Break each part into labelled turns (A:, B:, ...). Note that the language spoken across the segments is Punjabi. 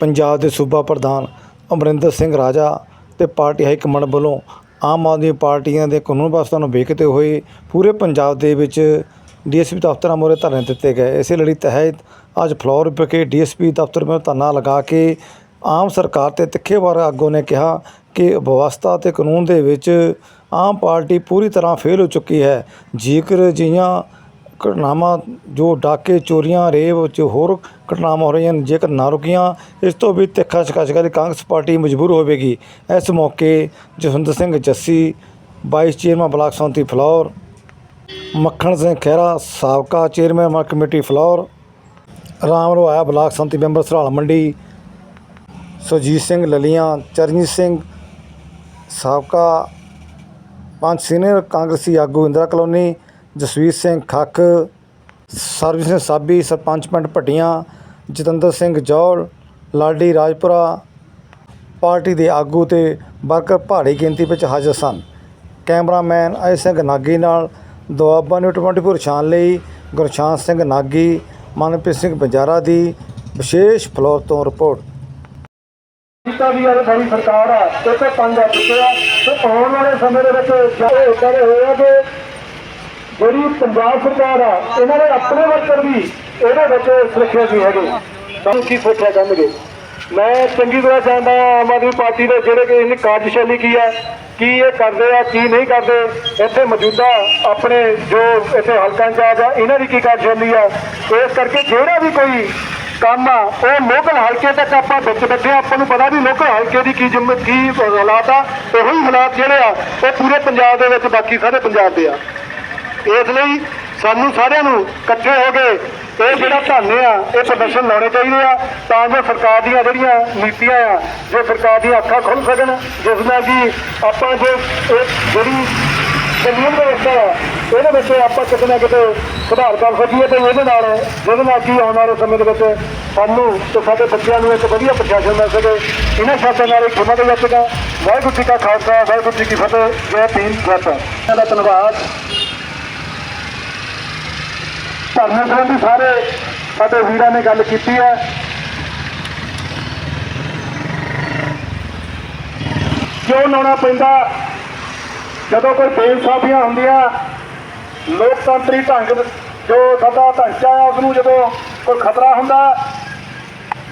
A: ਪੰਜਾਬ ਦੇ ਸੂਬਾ ਪ੍ਰਧਾਨ ਅਮਰਿੰਦਰ ਸਿੰਘ ਰਾਜਾ ਅਤੇ ਪਾਰਟੀ ਹਾਈ ਕਮਾਂਡ ਵੱਲੋਂ ਆਮ ਆਦਮੀ ਪਾਰਟੀਆਂ ਦੇ ਕਾਨੂੰਨ ਵਿਵਸਥਾ ਨੂੰ ਵੇਖਦੇ ਹੋਏ ਪੂਰੇ ਪੰਜਾਬ ਦੇ ਵਿੱਚ ਡੀਐਸਪੀ ਦਫ਼ਤਰਾਂ ਮੂਹਰੇ ਧਰਨੇ ਦਿੱਤੇ ਗਏ। ਇਸੇ ਲੜੀ ਤਹਿਤ ਅੱਜ ਫਲੋਰ ਵਿਖੇ ਡੀਐਸਪੀ ਦਫ਼ਤਰ ਮੂਹਰੇ ਧਰਨਾ ਲਗਾ ਕੇ ਆਮ ਸਰਕਾਰ ਤੇ ਤਿੱਖੇਵਾਰ ਆਗੂ ਨੇ ਕਿਹਾ ਕਿ ਵਿਵਸਥਾ ਤੇ ਕਾਨੂੰਨ ਦੇ ਵਿੱਚ ਆਮ ਪਾਰਟੀ ਪੂਰੀ ਤਰ੍ਹਾਂ ਫੇਲ ਹੋ ਚੁੱਕੀ ਹੈ। ਜੇਕਰ ਅਜਿਹੀਆਂ ਘਟਨਾਵਾਂ ਜੋ ਡਾਕੇ, ਚੋਰੀਆਂ ਰੇਵ ਚ ਹੋਰ ਘਟਨਾਵਾਂ ਹੋ ਰਹੀਆਂ ਹਨ ਜੇਕਰ ਨਾ ਰੁਕੀਆਂ, ਇਸ ਤੋਂ ਵੀ ਤਿੱਖਾ ਸ਼ਿਕਾਇਤ ਕਰੀ ਕਾਂਗਰਸ ਪਾਰਟੀ ਮਜਬੂਰ ਹੋਵੇਗੀ। ਇਸ ਮੌਕੇ Jaswinder Singh Jassi, vice chairman block samiti Phillaur, Makhan Singh Khaira, ਸਾਬਕਾ chairman market committee Phillaur, Ram ਰੋਇਆ ਬਲਾਕ ਸੰਮਤੀ ਮੈਂਬਰ ਸਰਾਲ ਮੰਡੀ, ਸੁਰਜੀਤ ਸਿੰਘ ਲਲੀਆਂ, ਚਰਨਜੀਤ ਸਿੰਘ, ਸਾਬਕਾ ਪੰਜ ਸੀਨੀਅਰ ਕਾਂਗਰਸੀ ਆਗੂ ਇੰਦਰਾ ਕਲੋਨੀ ਜਸਵੀਰ ਸਿੰਘ ਖੱਖ ਸਰਬਜੀਤ ਸਿੰਘ ਸਾਬੀ, ਸਰਪੰਚ ਪਿੰਡ ਭੱਟੀਆਂ, ਜਤਿੰਦਰ ਸਿੰਘ ਜੌਲ, ਲਾਡੀ ਰਾਜਪੁਰਾ ਪਾਰਟੀ ਦੇ ਆਗੂ ਤੇ ਵਰਕਰ ਭਾਰੀ ਗਿਣਤੀ ਵਿੱਚ ਹਾਜ਼ਰ ਸਨ। ਕੈਮਰਾਮੈਨ ਅਜੇ ਸਿੰਘ ਨਾਗੀ ਨਾਲ ਦੁਆਬਾ ਨਿਊਜ਼ 24 ਛਾਨ ਲਈ ਗੁਰਸ਼ਾਂਤ ਸਿੰਘ ਨਾਗੀ, ਮਨਪ੍ਰੀਤ ਸਿੰਘ ਬੰਜਾਰਾ ਦੀ ਵਿਸ਼ੇਸ਼ ਫਲੋਰ ਤੋਂ ਰਿਪੋਰਟ।
B: ਕੀਤਾ ਵੀ ਅੱਜ ਸਾਡੀ ਸਰਕਾਰ ਆ, ਤੇ ਪੰਜ ਆ ਚੁੱਕੇ ਆ, ਤੇ ਆਉਣ ਵਾਲੇ ਸਮੇਂ ਦੇ ਵਿੱਚ ਜਿਹੜੇ ਇਦਾਂ ਕਿ ਜਿਹੜੀ ਪੰਜਾਬ ਸਰਕਾਰ ਆ, ਇਹਨਾਂ ਦੇ ਆਪਣੇ ਵਰਕਰ ਵੀ ਇਹਦੇ ਵਿੱਚ ਸੁਰੱਖਿਆ ਵੀ ਹੈਗੇ। ਤੁਹਾਨੂੰ ਕੀ ਸੋਚਿਆ ਕਰਨਗੇ ਮੈਂ ਚੰਗੀ ਤਰ੍ਹਾਂ ਜਾਣਦਾ ਆਮ ਆਦਮੀ ਪਾਰਟੀ ਦੇ ਜਿਹੜੇ ਕਿ ਇਹਨੀ ਕਾਰਜਸ਼ੈਲੀ ਕੀ ਆ, ਕੀ ਇਹ ਕਰਦੇ ਆ, ਕੀ ਨਹੀਂ ਕਰਦੇ। ਇੱਥੇ ਮੌਜੂਦਾ ਆਪਣੇ ਜੋ ਇੱਥੇ ਹਲਕਾ ਇੰਚਾਰਜ ਆ, ਇਹਨਾਂ ਦੀ ਕੀ ਕਾਰਜਸ਼ੈਲੀ ਆ? ਇਸ ਕਰਕੇ ਜਿਹੜਾ ਵੀ ਕੋਈ ਕੰਮ ਆ, ਉਹ ਲੋਕਲ ਹਲਕੇ ਤੱਕ ਆਪਾਂ ਵਿੱਚ ਬੈਠੇ ਹਾਂ। ਆਪਾਂ ਨੂੰ ਪਤਾ ਵੀ ਲੋਕਲ ਹਲਕੇ ਦੀ ਕੀ ਜਿੰਮ, ਕੀ ਹਾਲਾਤ ਆ ਉਹੀ ਹਾਲਾਤ ਜਿਹੜੇ ਆ, ਉਹ ਪੂਰੇ ਪੰਜਾਬ ਦੇ ਵਿੱਚ ਬਾਕੀ ਸਾਰੇ ਪੰਜਾਬ ਦੇ ਆ। ਇਸ ਲਈ ਸਾਨੂੰ ਸਾਰਿਆਂ ਨੂੰ ਇਕੱਠੇ ਹੋ ਕੇ ਇਹ ਜਿਹੜਾ ਧਰਨੇ ਆ, ਇਹ ਪ੍ਰਦਰਸ਼ਨ ਲਾਉਣੇ ਚਾਹੀਦੇ ਆ, ਤਾਂ ਜੋ ਸਰਕਾਰ ਦੀਆਂ ਜਿਹੜੀਆਂ ਨੀਤੀਆਂ ਆ, ਜੋ ਸਰਕਾਰ ਦੀਆਂ ਅੱਖਾਂ ਖੁੱਲ ਸਕਣ, ਜਿਸ ਨਾਲ ਕਿ ਆਪਾਂ ਜੋ ਇਹ ਜਿਹੜੀ ਕਾਨੂੰਨ ਵਿਵਸਥਾ ਆ, ਇਹਦੇ ਵਿੱਚ ਆਪਾਂ ਕਿਤੇ ਨਾ ਕਿਤੇ ਸੁਧਾਰ ਕਰ ਸਕੀਏ ਤੇ ਇਹਦੇ ਨਾਲ ਜਿਹਦੇ ਨਾਲ ਕੀ ਆਉਣ ਵਾਲੇ ਸਮੇਂ ਦੇ ਵਿੱਚ ਸਾਨੂੰ ਤੇ ਸਾਡੇ ਬੱਚਿਆਂ ਨੂੰ ਇੱਕ ਵਧੀਆ ਪ੍ਰਸ਼ਾਸਨ ਮਿਲ ਸਕੇ। ਇਹਨਾਂ ਸ਼ਾਸਨ ਨਾਲ ਇੱਕ ਉਹਨਾਂ ਦੇ ਵਿੱਚ ਦਾ। ਵਾਹਿਗੁਰੂ ਜੀ ਕਾ ਖਾਲਸਾ, ਵਾਹਿਗੁਰੂ ਜੀ ਕੀ ਫਤਿਹ। ਜੈ ਭੀਮ, ਜੈ ਭਾਰਤ। ਦਾ ਧੰਨਵਾਦ। ਧਰਨੇ ਸੰਬੰਧੀ ਸਾਰੇ ਸਾਡੇ ਵੀਰਾਂ ਨੇ ਗੱਲ ਕੀਤੀ ਹੈ। ਕਿਉਂ ਲਾਉਣਾ ਪੈਂਦਾ? ਜਦੋਂ ਕੋਈ ਬੇਇਨਸਾਫੀਆਂ ਹੁੰਦੀਆਂ, ਲੋਕਤੰਤਰੀ ਢੰਗ ਜੋ ਸਾਡਾ ਢਾਂਚਾ ਹੈ ਉਸ ਨੂੰ ਜਦੋਂ ਕੋਈ ਖਤਰਾ ਹੁੰਦਾ,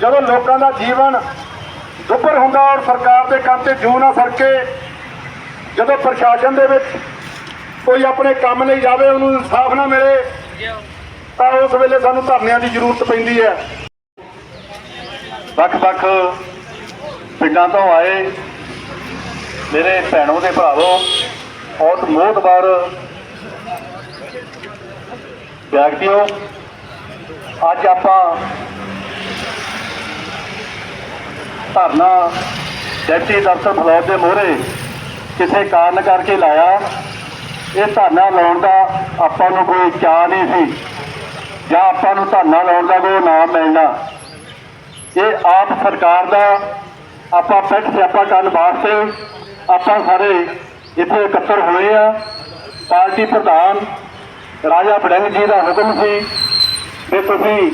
B: ਜਦੋਂ ਲੋਕਾਂ ਦਾ ਜੀਵਨ ਦੁੱਭਰ ਹੁੰਦਾ ਔਰ ਸਰਕਾਰ ਦੇ ਕੰਮ ਤੇ ਜੂ ਨਾ ਸਰਕੇ ਜਦੋਂ ਪ੍ਰਸ਼ਾਸਨ ਦੇ ਵਿੱਚ ਕੋਈ ਆਪਣੇ ਕੰਮ ਲਈ ਜਾਵੇ, ਉਹਨੂੰ ਇਨਸਾਫ ਨਾ ਮਿਲੇ ਤਾਂ ਉਸ ਵੇਲੇ ਸਾਨੂੰ ਧਰਨਿਆਂ ਦੀ ਜ਼ਰੂਰਤ ਪੈਂਦੀ ਹੈ।
C: ਵੱਖ-ਵੱਖ ਪਿੰਡਾਂ ਤੋਂ ਆਏ ਮੇਰੇ ਭੈਣੋ ਦੇ ਭਰਾਵੋ, ਬਹੁਤ ਮੋਹਤਬਾਰ ਵਿਅਕਤੀਓ, ਅੱਜ ਆਪਾਂ ਧਰਨਾ ਡਿਪਟੀ ਦਫ਼ਤਰ ਫਲੌਰ ਦੇ ਮੋਹਰੇ ਕਿਸੇ ਕਾਰਨ ਕਰਕੇ ਲਾਇਆ। ਇਹ ਧਰਨਾ ਲਾਉਣ ਦਾ ਆਪਾਂ ਨੂੰ ਕੋਈ ਚਾਹ ਨਹੀਂ ਸੀ। ਜਾਂ ਆਪਾਂ ਨੂੰ ਧਰਨਾ ਲਾਉਣ ਦਾ ਕੋਈ ਨਾਮ ਮਿਲਣਾ। ਇਹ ਆਪ ਸਰਕਾਰ ਦਾ, ਆਪਾਂ ਪਿੱਠ ਸਿਆਪਾ ਕਰਨ ਵਾਸਤੇ ਆਪਾਂ ਸਾਰੇ ਇੱਥੇ ਇਕੱਤਰ ਹੋਏ ਆ। ਪਾਰਟੀ ਪ੍ਰਧਾਨ ਰਾਜਾ ਬੜਿੰਗ ਜੀ ਦਾ ਹੁਕਮ ਸੀ ਕਿ ਤੁਸੀਂ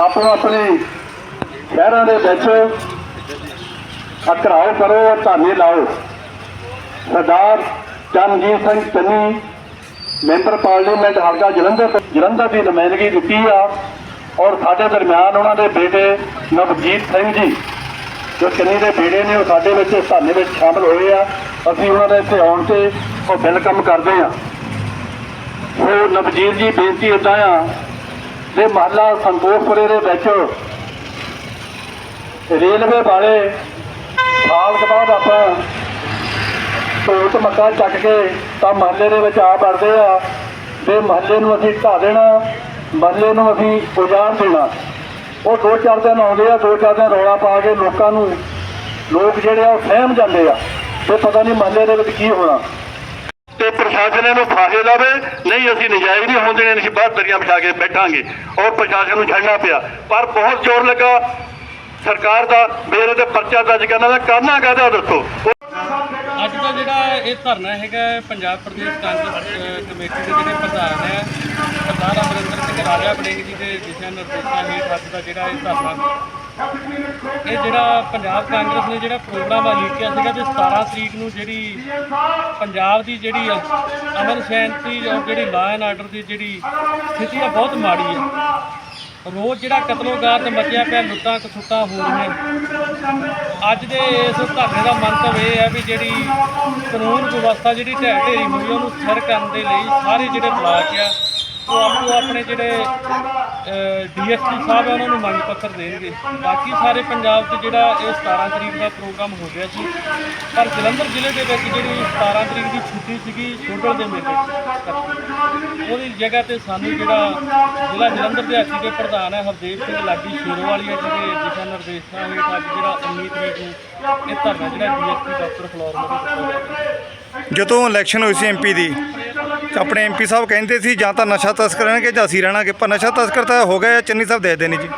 C: ਆਪੋ ਆਪਣੇ ਸ਼ਹਿਰਾਂ ਦੇ ਵਿੱਚ ਅਕਰਾਓ ਕਰੋ ਔਰ ਧਰਨੇ ਲਾਓ। ਸਰਦਾਰ ਚਰਨਜੀਤ ਸਿੰਘ ਚੰਨੀ ਮੈਂਬਰ ਪਾਰਲੀਮੈਂਟ ਹਲਕਾ ਜਲੰਧਰ ਜਲੰਧਰ ਦੀ ਨੁਮਾਇੰਦਗੀ ਦਿੱਤੀ ਆ ਔਰ ਸਾਡੇ ਦਰਮਿਆਨ ਉਹਨਾਂ ਦੇ ਬੇਟੇ ਨਵਜੀਤ ਸਿੰਘ ਜੀ, ਜੋ ਚੰਨੀ ਦੇ ਬੇਟੇ ਨੇ, ਉਹ ਸਾਡੇ ਵਿੱਚ ਇਸ ਵਿੱਚ ਸ਼ਾਮਲ ਹੋਏ ਆ। ਅਸੀਂ ਉਹਨਾਂ ਦੇ ਇੱਥੇ ਆਉਣ ਤੇ ਉਹ ਵੈਲਕਮ ਕਰਦੇ ਆ। ਸੋ ਨਵਜੀਤ ਜੀ, ਬੇਨਤੀ ਇਦਾਂ ਆ ਕਿ ਮਹੱਲਾ ਸੰਤੋਖਪੁਰੇ ਦੇ ਵਿੱਚ ਰੇਲਵੇ ਵਾਲੇ ਸਾਲ ਕੁ ਬਾਅਦ ਆਪਾਂ ਢੋਟ ਮੱਕਾ ਚੱਕ ਕੇ ਤਾਂ ਮਹੱਲੇ ਦੇ ਵਿੱਚ ਆ ਵੜਦੇ ਆ। ਤੇ ਮਹੱਲੇ ਨੂੰ ਅਸੀਂ ਢਾ ਦੇਣਾ, ਮਹੱਲੇ ਨੂੰ ਅਸੀਂ ਉਜਾੜ ਦੇਣਾ। ਉਹ ਦੋ ਚਾਰ ਦਿਨ ਆਉਂਦੇ ਆ, ਦੋ ਚਾਰ ਦਿਨ ਰੌਲਾ ਪਾ ਕੇ ਲੋਕਾਂ ਨੂੰ ਲੋਕ ਜਿਹੜੇ ਆ ਉਹ ਸਹਿਮ ਜਾਂਦੇ ਆ ਤੇ ਪਤਾ ਨਹੀਂ ਮਹੱਲੇ ਦੇ ਵਿੱਚ ਕੀ ਹੋਣਾ। ਤੇ ਪ੍ਰਸ਼ਾਸਨ ਇਹਨੂੰ ਫਾਹੇ ਲਾਵੇ, ਨਹੀਂ ਅਸੀਂ ਨਜਾਇਜ਼ ਨਹੀਂ ਹੋਣ ਦੇਣੇ, ਅਸੀਂ ਬਾਹਰ ਦਰਿਆ ਬਿਠਾ ਕੇ ਬੈਠਾਂਗੇ। ਔਰ ਪ੍ਰਸ਼ਾਸਨ ਨੂੰ ਛੱਡਣਾ ਪਿਆ। ਪਰ ਬਹੁਤ ਜ਼ੋਰ ਲੱਗਾ। ਸਰਕਾਰ ਦਾ ਮੇਰੇ ਤੇ ਪਰਚਾ ਦਰਜ ਕਰਨਾ ਦਾ ਕਰਨਾ ਕਾਹਦਾ ਦੱਸੋ?
D: ਅੱਜ ਦਾ ਜਿਹੜਾ ਇਹ ਧਰਨਾ ਹੈਗਾ ਪੰਜਾਬ ਪ੍ਰਦੇਸ਼ ਕਾਂਗਰਸ ਕਮੇਟੀ ਦੇ ਜਿਹੜੇ ਪ੍ਰਧਾਨ ਹੈ ਸਰਦਾਰ ਅਮਰਿੰਦਰ ਸਿੰਘ ਰਾਜਾ ਬੜਿੰਗ ਜੀ ਦੇ ਦਿਸ਼ਾ ਨਿਰਦੇਸ਼ਾਂ ਹੇਠ ਅੱਜ ਦਾ ਜਿਹੜਾ ਇਹ ਧਰਨਾ ਇਹ ਜਿਹੜਾ ਪੰਜਾਬ ਕਾਂਗਰਸ ਨੇ ਜਿਹੜਾ ਪ੍ਰੋਗਰਾਮ ਆ ਲਿਖਿਆ ਸੀਗਾ ਤੇ 17 ਤਰੀਕ ਨੂੰ ਜਿਹੜੀ ਪੰਜਾਬ ਦੀ ਜਿਹੜੀ ਆ, ਅਮਨ ਸ਼ਾਂਤੀ ਔਰ ਜਿਹੜੀ ਲਾਅ ਐਂਡ ਆਰਡਰ ਦੀ ਜਿਹੜੀ ਸਥਿਤੀ ਆ ਬਹੁਤ ਮਾੜੀ ਹੈ। ਰੋਜ਼ ਜਿਹੜਾ ਕਤਲੋਗਾਰ ਮਚਿਆ ਪਿਆ ਲੁੱਟਾਂ ਕਸੁੱਟਾਂ ਹੋ ਰਹੀਆਂ ਅੱਜ ਦੇ ਇਸ ਧਰਨੇ ਦਾ ਮੰਤਵ ਇਹ ਹੈ ਵੀ ਜਿਹੜੀ ਕਾਨੂੰਨ ਵਿਵਸਥਾ ਜਿਹੜੀ ਢਹਿ ਢੇਰੀ ਹੋਈ ਉਹਨੂੰ ਸਥਿਰ ਕਰਨ ਦੇ ਲਈ ਸਾਰੇ ਜਿਹੜੇ ਬਲਾਕ ਆ ਉਹ ਆਪੋ ਆਪਣੇ ਜਿਹੜੇ ਡੀਐਸਪੀ ਸਾਹਿਬ ਆ, ਉਹਨਾਂ ਨੂੰ ਮੰਗ ਪੱਤਰ ਦੇਣਗੇ। ਬਾਕੀ ਸਾਰੇ ਪੰਜਾਬ 'ਚ ਜਿਹੜਾ ਇਹ 17 ਤਰੀਕ ਦਾ ਪ੍ਰੋਗਰਾਮ ਹੋ ਗਿਆ ਸੀ ਪਰ ਜਲੰਧਰ ਜ਼ਿਲ੍ਹੇ ਦੇ ਵਿੱਚ ਜਿਹੜੀ 17 ਤਰੀਕ ਦੀ ਛੁੱਟੀ ਸੀਗੀ ਛੋਟਲ ਦੇ ਮੇਲੇ ਉਹਦੀ ਜਗ੍ਹਾ ਤੇ ਸਾਨੂੰ ਜਿਹੜਾ ਜ਼ਿਲ੍ਹਾ ਜਲੰਧਰ ਦੇ ਹੱਥੀ ਦੇ ਪ੍ਰਧਾਨ ਹੈ ਹਰਦੇਵ ਸਿੰਘ ਲਾਡੀ ਸ਼ੇਰੋਵਾਲੀਆ ਜੀ ਦੇ ਦਿਸ਼ਾ ਨਿਰਦੇਸ਼ਾਂ ਹੇਠ ਅੱਜ ਜਿਹੜਾ 19 ਤਰੀਕ ਨੂੰ ਇਹ ਧਰਨਾ ਜਿਹੜਾ ਡੀਐਸਪੀ ਡਾਕਟਰ ਫਲੋਰ ਮੋਦੀ ਦਿੱਤਾ
A: ਜਦੋਂ ਇਲੈਕਸ਼ਨ ਹੋਈ ਸੀ ਐਮਪੀ ਦੀ ਆਪਣੇ ਐਮਪੀ ਸਾਹਿਬ ਕਹਿੰਦੇ ਸੀ, ਜਾਂ ਤਾਂ ਨਸ਼ਾ ਤਸਕਰ ਰਹਿਣਗੇ ਜਾਂ ਅਸੀਂ ਰਹਿਣਾਂਗੇ, ਪਰ ਨਸ਼ਾ ਤਸਕਰ ਤਾਂ ਹੋ ਗਿਆ ਚੰਨੀ ਸਾਹਿਬ ਦੇ ਦੇਣੀ ਜੀ।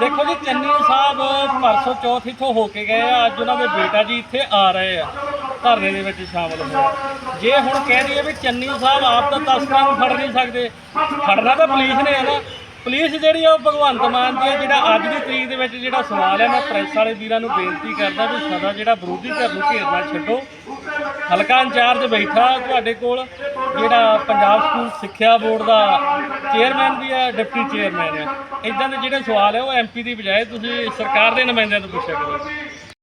D: ਦੇਖੋ ਜੀ, ਚੰਨੀ ਸਾਹਿਬ ਪਰਸੋਂ ਚੌਥ ਇੱਥੋਂ ਹੋ ਕੇ ਗਏ ਆ, ਅੱਜ ਉਹਨਾਂ ਦੇ ਬੇਟਾ ਜੀ ਇੱਥੇ ਆ ਰਹੇ ਆ, ਧਰਨੇ ਦੇ ਵਿੱਚ ਸ਼ਾਮਲ ਹੋਏ ਜੇ ਹੁਣ ਕਹਿ ਦਈਏ ਵੀ ਚੰਨੀ ਸਾਹਿਬ ਆਪ ਤਾਂ ਤਸਕਰਾਂ ਨੂੰ ਫੜ ਨਹੀਂ ਸਕਦੇ, ਫੜਨਾ ਤਾਂ ਪੁਲਿਸ ਨੇ ਹੈ ਨਾ। ਪੁਲਿਸ ਜਿਹੜੀ ਆ ਉਹ ਭਗਵੰਤ ਮਾਨ ਦੀ ਆ, ਜਿਹੜਾ ਅੱਜ ਦੀ ਤਰੀਕ ਦੇ ਵਿੱਚ ਜਿਹੜਾ ਸਵਾਲ ਹੈ, ਮੈਂ ਪ੍ਰੈਸ ਵਾਲੇ ਵੀਰਾਂ ਨੂੰ ਬੇਨਤੀ ਕਰਦਾ ਵੀ ਸਦਾ ਜਿਹੜਾ ਵਿਰੋਧੀ ਧਿਰ ਨੂੰ ਘੇਰਨਾ ਛੱਡੋ। ਹਲਕਾ ਇੰਚਾਰਜ ਬੈਠਾ ਤੁਹਾਡੇ ਕੋਲ ਜਿਹੜਾ ਪੰਜਾਬ ਸਕੂਲ ਸਿੱਖਿਆ ਬੋਰਡ ਦਾ ਚੇਅਰਮੈਨ ਵੀ ਹੈ, ਡਿਪਟੀ ਚੇਅਰਮੈਨ ਹੈ। ਇਦਾਂ ਦੇ ਜਿਹੜੇ ਸਵਾਲ ਹੈ, ਉਹ ਐਮਪੀ ਦੀ ਬਜਾਏ ਤੁਸੀਂ ਸਰਕਾਰ ਦੇ ਨੁਮਾਇੰਦਿਆਂ ਤੋਂ ਪੁੱਛਿਆ ਕਰੋ।